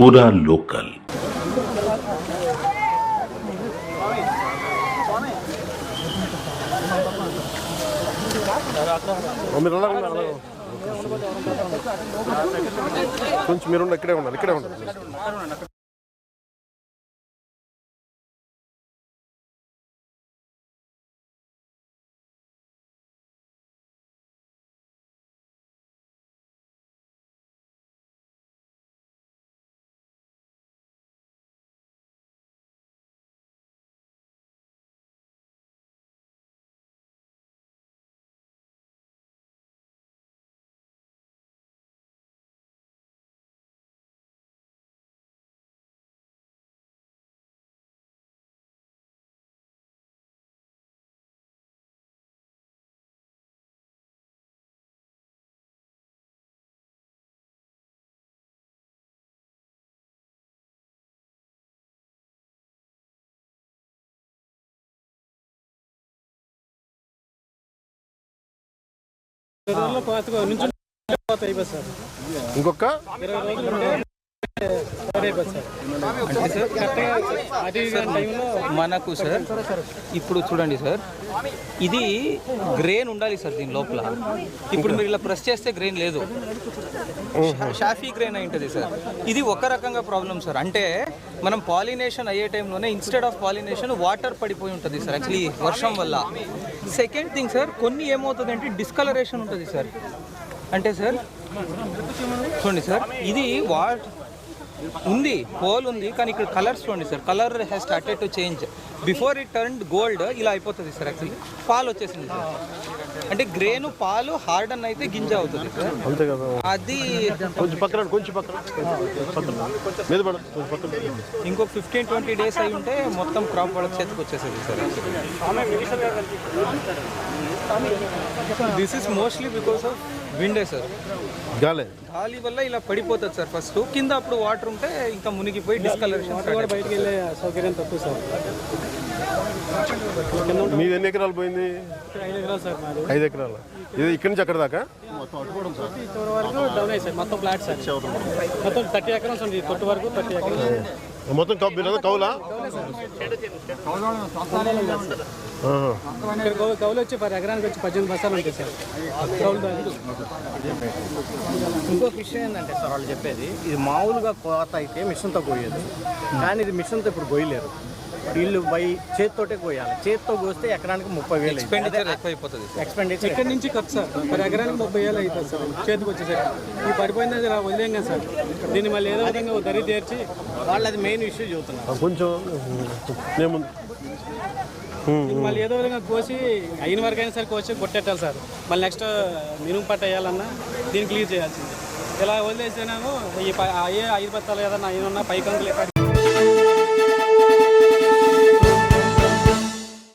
पूरा लोकल మీరు అలా ఉన్నారు, అలా ఉన్నారు. కొంచెం మీరు ఉండండి, ఇక్కడే ఉండాలి ఇక్కడే ఉండాలి ఇంకొక? మనకు సార్ ఇప్పుడు చూడండి సార్. ఇది గ్రెయిన్ ఉండాలి సార్ దీని లోపల. ఇప్పుడు మీరు ఇలా ప్రెస్ చేస్తే గ్రెయిన్ లేదు. షాఫీ గ్రెయిన్ అయి ఉంటుంది సార్. ఇది ఒక రకంగా ప్రాబ్లం సార్. అంటే మనం పాలినేషన్ అయ్యే టైంలోనే ఇన్స్టెడ్ ఆఫ్ పాలినేషన్ వాటర్ పడిపోయి ఉంటుంది సార్ యాక్చువల్లీ వర్షం వల్ల. సెకండ్ థింగ్ సార్ కొన్ని ఏమవుతుంది అంటే డిస్కలరేషన్ ఉంటుంది సార్. అంటే సార్ చూడండి సార్ ఇది వాట్ ఉంది పోల్ ఉంది కానీ ఇక్కడ కలర్స్ చూడండి sir. Colour has started to change before it turn gold ఇలా అయిపోతుంది సార్ యాక్చువల్లీ పాలు వచ్చేసింది సార్. అంటే గ్రేను పాలు హార్డన్ అయితే గింజ అవుతుంది సార్. అంతే కదా. అది కొంచెం పక్కన రండి, కొంచెం పక్కన పక్కన మీద పడ కొంచెం పక్కన ఇంకో ఫిఫ్టీన్ ట్వంటీ డేస్ అయి ఉంటే మొత్తం క్రాప్ వాళ్ళకి చేతికి వచ్చేసేది sir. This is mostly because of విండే sir. గాలే. గాలి వల్ల ఇలా పడిపోతుంది సార్ ఫస్ట్ కింద అప్పుడు వాటర్ ఉంటే ఇంకా మునిగిపోయి డిస్కలరేషన్ కూడా బయటికి వెళ్ళే సౌకర్యం తక్కువ సార్. మీది ఎన్ని ఎకరాలు పోయింది? ఐదు ఎకరాలు? ఎకరాలు ఇది ఇక్కడి నుంచి అక్కడ దాకా? మొత్తం ఫ్లాట్ సార్ మొత్తం థర్టీ ఎకరాస్ ఉంది తొట్టు వరకు థర్టీ ఎకరాస్ మొత్తం కౌ మీరు కౌలా కౌలు? వచ్చి పర్ ఎకరానికి వచ్చి పద్దెనిమిది బస్తాలు ఉంటాయి సార్ ఇంకొక విషయం ఏంటంటే సార్ వాళ్ళు చెప్పేది ఇది మామూలుగా కోత అయితే మిషన్తో కోయేది కానీ ఇది మిషన్తో ఇప్పుడు కోయలేరు. వీళ్ళు బై చేతితోటే కోయాలి. చేతితో కోస్తే ఎకరానికి ముప్పై వేలు ఎక్స్పెండిచర్ ఎక్కువ అయిపోతుంది ఎక్స్పెండిచర్ ఇక్కడ నుంచి ఖర్చు సార్? పర్ ఎకరానికి ముప్పై వేలు అవుతుంది సార్. చేతికి వచ్చేసరికి. ఈ పడిపోయింది అది ఇలా వదిలేం కదా సార్. దీన్ని మళ్ళీ ఏదో విధంగా దరి తీర్చి వాళ్ళు అది మెయిన్ ఇష్యూ చెబుతున్నారు కొంచెం మళ్ళీ ఏదో విధంగా కోసి అయిన వరకు అయినా సరే కోసి కొట్టేట్టాలి సార్. మళ్ళీ నెక్స్ట్ మినుము పట్ట వేయాలన్నా దీన్ని క్లియర్ చేయాల్సింది. ఇలా వదిలేస్తేనేమో ఈ ప- అయ్యే ఐదు బత్తాలు ఏదన్నా అయినా పైకంకులు